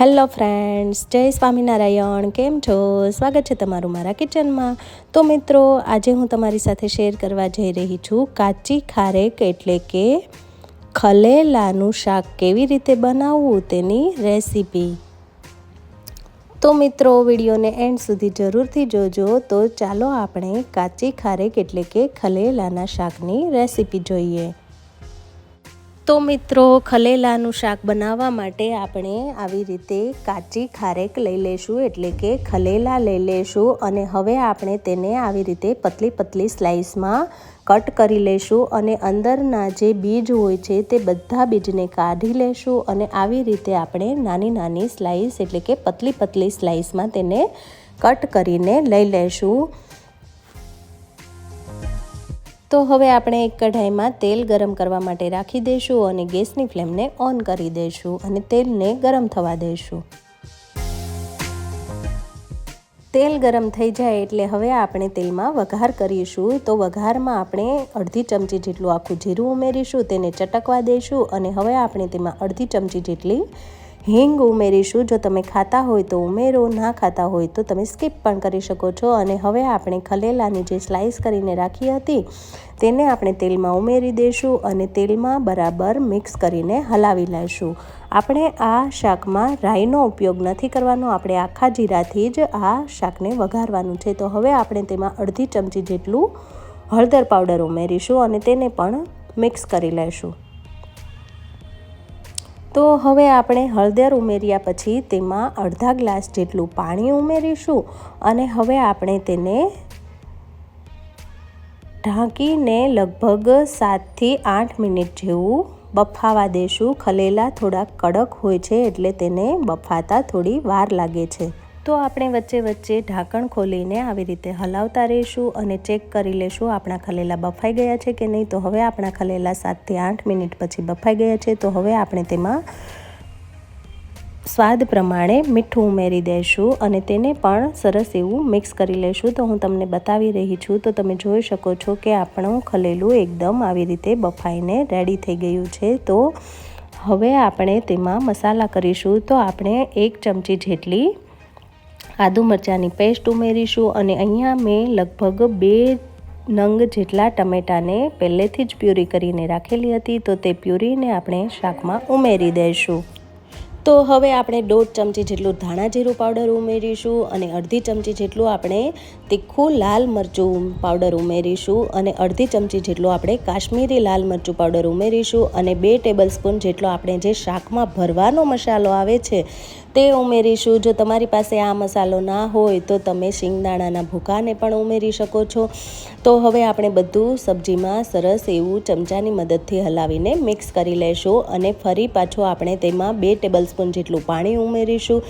Hello friends, જય સ્વામિનારાયણ, કેમ છો? સ્વાગત છે તમારું મારા કિચનમાં. તો મિત્રો, આજે હું તમારી સાથે શેર કરવા જઈ રહી છું કાચી ખારેક એટલે કે ખલેલાનું શાક કેવી રીતે બનાવવું તેની રેસીપી. તો મિત્રો, વિડીયોને એન્ડ સુધી જરૂરથી જોજો. તો ચાલો આપણે કાચી ખારેક એટલે કે ખલેલાના શાકની રેસીપી જોઈએ. તો મિત્રો, ખલેલાનું શાક બનાવવા માટે આપણે આવી રીતે કાચી ખારેક લઈ લઈશું એટલે કે ખલેલા લઈ લઈશું અને હવે આપણે તેને આવી રીતે પતલી પતલી સ્લાઇસમાં કટ કરી લઈશું અને અંદરના જે બીજ હોય છે તે બધા બીજને કાઢી લેશું અને આવી રીતે આપણે નાની નાની સ્લાઇસ, એટલે કે પતલી પતલી સ્લાઇસમાં તેને કટ કરીને લઈ લેશું. તો હવે આપણે એક કઢાઈમાં તેલ ગરમ કરવા માટે રાખી દઈશું અને ગેસની ફ્લેમને ઓન કરી દઈશું અને તેલને ગરમ થવા દઈશું. તેલ ગરમ થઈ જાય એટલે હવે આપણે તેલમાં વઘાર કરીશું. તો વઘારમાં આપણે અડધી ચમચી જેટલું આખું જીરું ઉમેરીશું, તેને ચટકવા દઈશું અને હવે આપણે તેમાં અડધી ચમચી જેટલી હિંગ ઉમેરીશું. જો તમે ખાતા હોય તો ઉમેરો, ના ખાતા હોય તો તમે સ્કીપ પણ કરી શકો છો. અને હવે આપણે ખલેલાની જે સ્લાઇસ કરીને રાખી હતી, તેને આપણે તેલમાં ઉમેરી દઈશું અને તેલમાં બરાબર મિક્સ કરીને હલાવી લઈશું. આપણે આ શાકમાં રાઈનો ઉપયોગ નથી કરવાનો. આપણે આખા જીરાથી જ આ શાકને વઘારવાનું છે. તો હવે આપણે તેમાં અડધી ચમચી જેટલું હળદર પાવડર ઉમેરીશું અને તેને પણ મિક્સ કરી લઈશું. તો હવે આપણે હળદર ઉમેર્યા પછી તેમાં અડધા ગ્લાસ જેટલું પાણી ઉમેરીશું અને હવે આપણે તેને ઢાંકીને લગભગ સાતથી આઠ મિનિટ જેવું બફાવા દેશું. ખલેલા થોડા કડક હોય છે એટલે તેને બફાતા થોડી વાર લાગે છે. તો આપણે વચ્ચે વચ્ચે ઢાંકણ ખોલીને આવી રીતે હલાવતા રહીશું અને ચેક કરી લેશું આપણા ખલેલા બફાઈ ગયા છે કે નહીં. તો હવે આપણા ખલેલા સાતથી આઠ મિનિટ પછી બફાઈ ગયા છે. તો હવે આપણે તેમાં સ્વાદ પ્રમાણે મીઠું ઉમેરી દઈશું અને તેને પણ સરસ એવું મિક્સ કરી લઈશું તો હું તમને બતાવી રહી છું. તો તમે જોઈ શકો છો કે આપણું ખલેલું એકદમ આવી રીતે બફાઈને રેડી થઈ ગયું છે. તો હવે આપણે તેમાં મસાલા કરીશું. તો આપણે એક ચમચી જેટલી આદુ મરચાંની પેસ્ટ ઉમેરીશું અને અહીંયા મેં લગભગ બે નંગ જેટલા ટમેટાને પહેલેથી જ પ્યુરી કરીને રાખેલી હતી, તો તે પ્યુરીને આપણે શાકમાં ઉમેરી દઈશું. તો હવે આપણે દોઢ ચમચી જેટલું ધાણા જીરું પાવડર ઉમેરીશું અને અડધી ચમચી જેટલું આપણે તીખું લાલ મરચું પાવડર ઉમેરીશું અને અડધી ચમચી જેટલું આપણે કાશ્મીરી લાલ મરચું પાવડર ઉમેરીશું અને બે ટેબલ સ્પૂન જેટલો આપણે જે શાકમાં ભરવાનો મસાલો આવે છે તે ઉમેરીશું. જો તમારી પાસે આ મસાલો ના હોય તો તમે શિંગદાણાના ભૂકાને પણ ઉમેરી શકો છો. તો હવે આપણે બધું સબ્જીમાં સરસ એવું ચમચાની મદદથી હલાવીને મિક્સ કરી લઈશું અને ફરી પાછું આપણે તેમાં બે ટેબલ સ્પૂન જેટલું પાણી ઉમેરીશું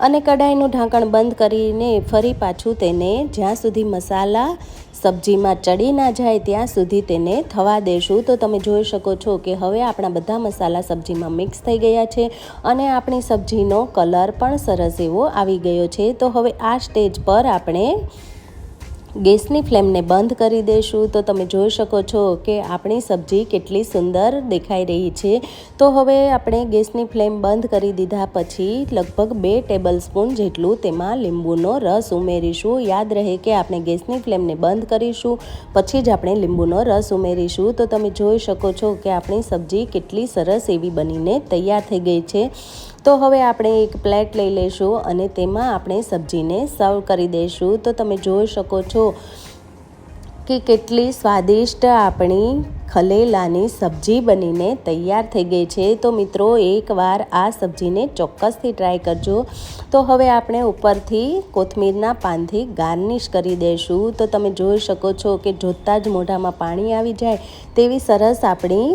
અને કઢાઈનું ઢાંકણ બંધ કરીને ફરી પાછું તેને જ્યાં સુધી મસાલા સબ્જીમાં ચડી ના જાય ત્યાં સુધી તેને થવા દેશું. તો તમે જોઈ શકો છો કે હવે આપણા બધા મસાલા સબ્જીમાં મિક્સ થઈ ગયા છે અને આપણી સબ્જીનો કલર પણ સરસ એવો આવી ગયો છે. તો હવે આ સ્ટેજ પર આપણે ગેસની ફ્લેમને બંધ કરી દઈશું તો તમે જોઈ શકો છો કે આપણી સબ્જી કેટલી સુંદર દેખાઈ રહી છે. તો હવે આપણે ગેસની ફ્લેમ બંધ કરી દીધા પછી લગભગ બે ટેબલ સ્પૂન જેટલું તેમાં લીંબુનો રસ ઉમેરીશું. યાદ રહે કે આપણે ગેસની ફ્લેમને બંધ કરીશું, પછી જ આપણે લીંબુનો રસ ઉમેરીશું. તો તમે જોઈ શકો છો કે આપણી સબ્જી કેટલી સરસ એવી બનીને તૈયાર થઈ ગઈ છે. તો હવે આપણે એક પ્લેટ લઈ લઈશું અને તેમાં આપણે સબ્જીને સર્વ કરી દઈશું. તો તમે જોઈ શકો છો કે કેટલી સ્વાદિષ્ટ આપણી ખલેલાની સબ્જી બનીને તૈયાર થઈ ગઈ છે. તો મિત્રો, એકવાર આ સબ્જીને ચોક્કસથી ટ્રાય કરજો. તો હવે આપણે ઉપરથી કોથમીરના પાનથી ગાર્નિશ કરી દઈશું. તો તમે જોઈ શકો છો કે જોતાં જ મોઢામાં પાણી આવી જાય તેવી સરસ આપણી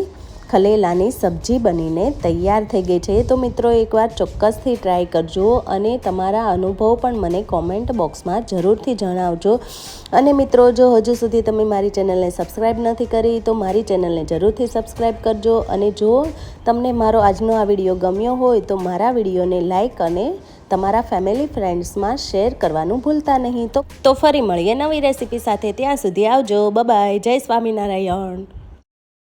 ખલેલાની સબ્જી બનીને તૈયાર થઈ ગઈ છે. તો મિત્રો, એકવાર ચોક્કસથી ટ્રાય કરજો અને તમારા અનુભવ પણ મને કોમેન્ટ બોક્સમાં જરૂરથી જણાવજો. અને મિત્રો, જો હજુ સુધી તમે મારી ચેનલને સબસ્ક્રાઈબ નથી કરી, તો મારી ચેનલને જરૂરથી સબસ્ક્રાઈબ કરજો. અને જો તમને મારો આજનો આ વીડિયો ગમ્યો હોય, તો મારા વિડીયોને લાઇક અને તમારા ફેમિલી ફ્રેન્ડ્સમાં શેર કરવાનું ભૂલતા નહીં. તો તો ફરી મળીએ નવી રેસીપી સાથે. ત્યાં સુધી આવજો. બબાય જય સ્વામિનારાયણ.